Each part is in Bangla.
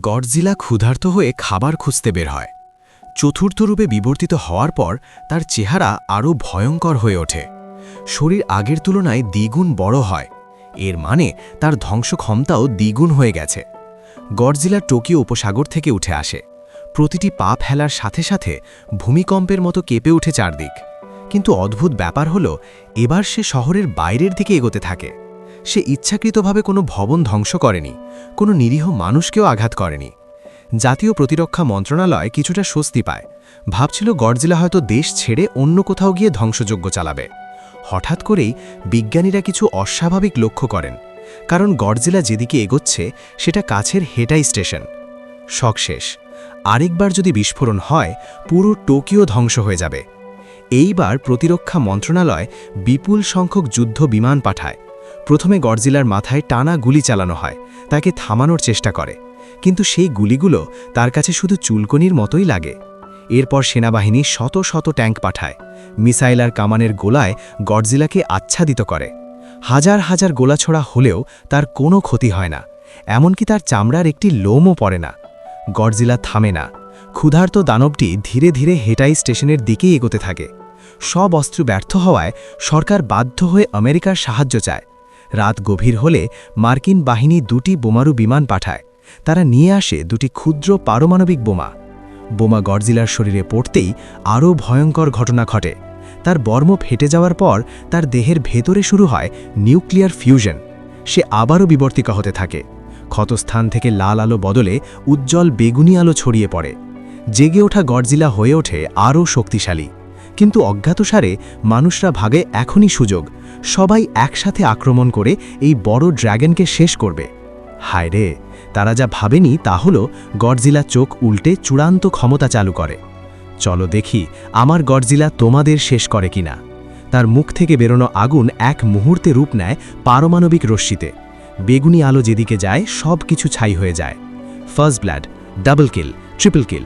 গডজিলা ক্ষুধার্ত হয়ে খাবার খুঁজতে বের হয়। চতুর্থ রূপে বিবর্তিত হওয়ার পর তার চেহারা আরও ভয়ঙ্কর হয়ে ওঠে। শরীর আগের তুলনায় দ্বিগুণ বড় হয়। এর মানে তার ধ্বংস ক্ষমতাও দ্বিগুণ হয়ে গেছে। গডজিলা টোকিও উপসাগর থেকে উঠে আসে। প্রতিটি পা ফেলার সাথে সাথে ভূমিকম্পের মতো কেঁপে উঠে চারদিক। কিন্তু অদ্ভুত ব্যাপার হল, এবার সে শহরের বাইরের দিকে এগোতে থাকে। সে ইচ্ছাকৃতভাবে কোনো ভবন ধ্বংস করেনি, কোনো নিরীহ মানুষকেও আঘাত করেনি। জাতীয় প্রতিরক্ষা মন্ত্রণালয় কিছুটা স্বস্তি পায়। ভাবছিল গডজিলা হয়তো দেশ ছেড়ে অন্য কোথাও গিয়ে ধ্বংসযজ্ঞ চালাবে। হঠাৎ করেই বিজ্ঞানীরা কিছু অস্বাভাবিক লক্ষ্য করেন, কারণ গডজিলা যেদিকে এগোচ্ছে, সেটা কাছের হেটাই স্টেশন। শখ শেষ। আরেকবার যদি বিস্ফোরণ হয়, পুরো টোকিও ধ্বংস হয়ে যাবে। এইবার প্রতিরক্ষা মন্ত্রণালয় বিপুল সংখ্যক যুদ্ধ বিমান পাঠায়। প্রথমে গডজিলার মাথায় টানা গুলি চালানো হয়, তাকে থামানোর চেষ্টা করে। কিন্তু সেই গুলিগুলো তার কাছে শুধু চুলকনির মতোই লাগে। এরপর সেনাবাহিনী শত শত ট্যাঙ্ক পাঠায়। মিসাইল আর কামানের গোলায় গডজিলাকে আচ্ছাদিত করে। হাজার হাজার গোলাছোড়া হলেও তার কোনো ক্ষতি হয় না। এমনকি তার চামড়ার একটি লোমও পড়ে না। গডজিলা থামে না। ক্ষুধার্ত দানবটি ধীরে ধীরে হেটাই স্টেশনের দিকেই এগোতে থাকে। সব অস্ত্র ব্যর্থ হওয়ায় সরকার বাধ্য হয়ে আমেরিকার সাহায্য চায়। রাত গভীর হলে মার্কিন বাহিনী দুটি বোমারু বিমান পাঠায়। তারা নিয়ে আসে দুটি ক্ষুদ্র পারমাণবিক বোমা। বোমা গডজিলার শরীরে পড়তেই আরও ভয়ঙ্কর ঘটনা ঘটে। তার বর্ম ফেটে যাওয়ার পর তার দেহের ভেতরে শুরু হয় নিউক্লিয়ার ফিউশন। সে আবারও বিবর্তিকা হতে থাকে। ক্ষতস্থান থেকে লাল আলো বদলে উজ্জ্বল বেগুনি আলো ছড়িয়ে পড়ে। জেগে ওঠা গডজিলা হয়ে ওঠে আরও শক্তিশালী। কিন্তু অজ্ঞাতসারে মানুষরা ভাগে এখনই সুযোগ। সবাই একসাথে আক্রমণ করে এই বড় ড্র্যাগনকে শেষ করবে। হায় রে, তারা যা ভাবেনি তা হল গডজিলা চোখ উল্টে চূড়ান্ত ক্ষমতা চালু করে। চলো দেখি আমার গডজিলা তোমাদের শেষ করে কিনা। তার মুখ থেকে বেরোনো আগুন এক মুহূর্তে রূপ নেয় পারমাণবিক রশ্মিতে। বেগুনি আলো যেদিকে যায় সব কিছু ছাই হয়ে যায়। First blood, double kill, triple kill.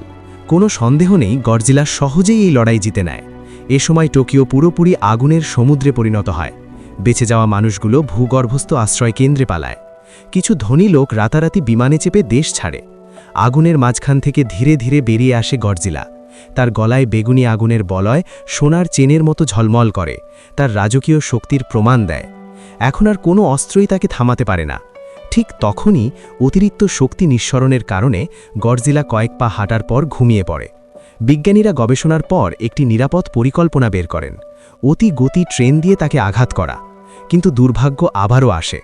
কোনো সন্দেহ নেই গডজিলা সহজেই এই লড়াই জিতে নেয়। এ সময় টোকিও পুরোপুরি আগুনের সমুদ্রে পরিণত হয়। বেঁচে যাওয়া মানুষগুলো ভূগর্ভস্থ আশ্রয় কেন্দ্রে পালায়। কিছু ধনী লোক রাতারাতি বিমানে চেপে দেশ ছাড়ে। আগুনের মাঝখান থেকে ধীরে ধীরে বেরিয়ে আসে গডজিলা তার গলায় বেগুনি আগুনের বলয় সোনার চেনের মতো ঝলমল করে। তার রাজকীয় শক্তির প্রমাণ দেয়। এখন আর কোনো অস্ত্রই তাকে থামাতে পারে না। ঠিক তখনই অতিরিক্ত শক্তি নিঃসরণের কারণে গডজিলা কয়েক পা হাঁটার পর ঘুমিয়ে পড়ে। বিজ্ঞানীরা গবেষণার পর একটি নিরাপদ পরিকল্পনা বের করেন। অতি গতি ট্রেন দিয়ে তাকে আঘাত করা। কিন্তু দুর্ভাগ্য আবারও আসে।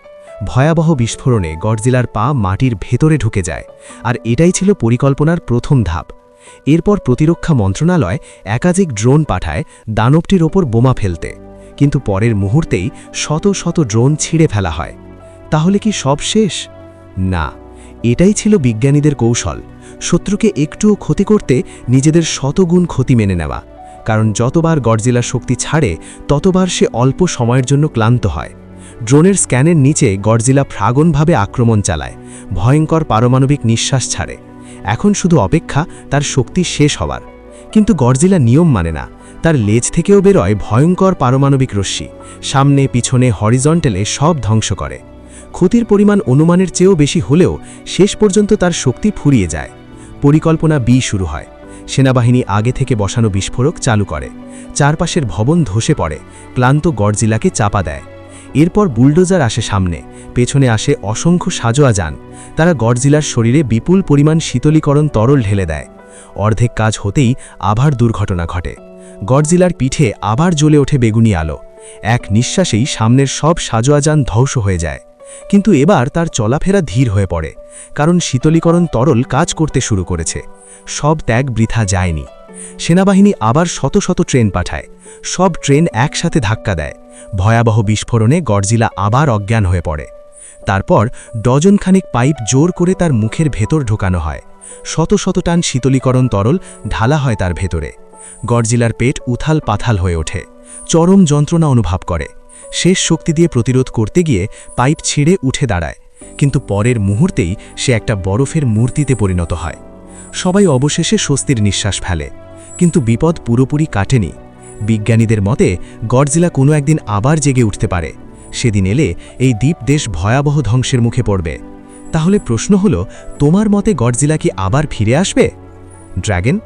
ভয়াবহ বিস্ফোরণে গডজিলার পা মাটির ভেতরে ঢুকে যায়, আর এটাই ছিল পরিকল্পনার প্রথম ধাপ। এরপর প্রতিরক্ষা মন্ত্রণালয় একাধিক ড্রোন পাঠায় দানবটির ওপর বোমা ফেলতে। কিন্তু পরের মুহূর্তেই শত শত ড্রোন ছিঁড়ে ফেলা হয়। তাহলে কি সব শেষ? না, এটাই ছিল বিজ্ঞানীদের কৌশল। শত্রুকে একটুও ক্ষতি করতে নিজেদের শতগুণ ক্ষতি মেনে নেওয়া। কারণ যতবার গডজিলার শক্তি ছাড়ে, ততবার সে অল্প সময়ের জন্য ক্লান্ত হয়। ড্রোনের স্ক্যানের নিচে গডজিলা ফ্রাগনভাবে আক্রমণ চালায়, ভয়ঙ্কর পারমাণবিক নিঃশ্বাস ছাড়ে। এখন শুধু অপেক্ষা, তার শক্তি শেষ হওয়ার। কিন্তু গডজিলা নিয়ম মানে না, তার লেজ থেকেও বেরোয় ভয়ঙ্কর পারমাণবিক রশ্মি, সামনে, পিছনে, হরিজন্টেলে সব ধ্বংস করে। ক্ষতির পরিমাণ অনুমানের চেয়েও বেশি হলেও শেষ পর্যন্ত তার শক্তি ফুরিয়ে যায়। পরিকল্পনা বি শুরু হয়। সেনাবাহিনী আগে থেকে বসানো বিস্ফোরক চালু করে। চারপাশের ভবন ধসে পড়ে, ক্লান্ত গডজিলাকে চাপা দেয়। এরপর বুলডোজার আসে সামনে, পেছনে আসে অসংখ্য সাজোয়া যান। তারা গডজিলার শরীরে বিপুল পরিমাণ শীতলীকরণ তরল ঢেলে দেয়। অর্ধেক কাজ হতেই আবার দুর্ঘটনা ঘটে। গডজিলার পিঠে আবার জ্বলে ওঠে বেগুনি আলো। এক নিঃশ্বাসেই সামনের সব সাজোয়া যান ধ্বংস হয়ে যায়। কিন্তু এবার তার চলাফেরা ধীর হয়ে পড়ে, কারণ শীতলীকরণ তরল কাজ করতে শুরু করেছে। সব ত্যাগ বৃথা যায়নি। সেনাবাহিনী আবার শত শত ট্রেন পাঠায়। সব ট্রেন একসাথে ধাক্কা দেয়। ভয়াবহ বিস্ফোরণে গডজিলা আবার অজ্ঞান হয়ে পড়ে। তারপর ডজনখানেক পাইপ জোর করে তার মুখের ভেতর ঢোকানো হয়। শত শত টান শীতলীকরণ তরল ঢালা হয় তার ভেতরে। গডজিলার পেট উথাল পাথাল হয়ে ওঠে। চরম যন্ত্রণা অনুভব করে। শেষ শক্তি দিয়ে প্রতিরোধ করতে গিয়ে পাইপ ছিঁড়ে উঠে দাঁড়ায়। কিন্তু পরের মুহূর্তেই সে একটা বরফের মূর্তিতে পরিণত হয়। সবাই অবশেষে স্বস্তির নিঃশ্বাস ফেলে। কিন্তু বিপদ পুরোপুরি কাটেনি। বিজ্ঞানীদের মতে, গডজিলা কোনো একদিন আবার জেগে উঠতে পারে। সেদিন এলে এই দ্বীপ দেশ ভয়াবহ ধ্বংসের মুখে পড়বে। তাহলে প্রশ্ন হলো, তোমার মতে গডজিলা কি আবার ফিরে আসবে? ড্র্যাগন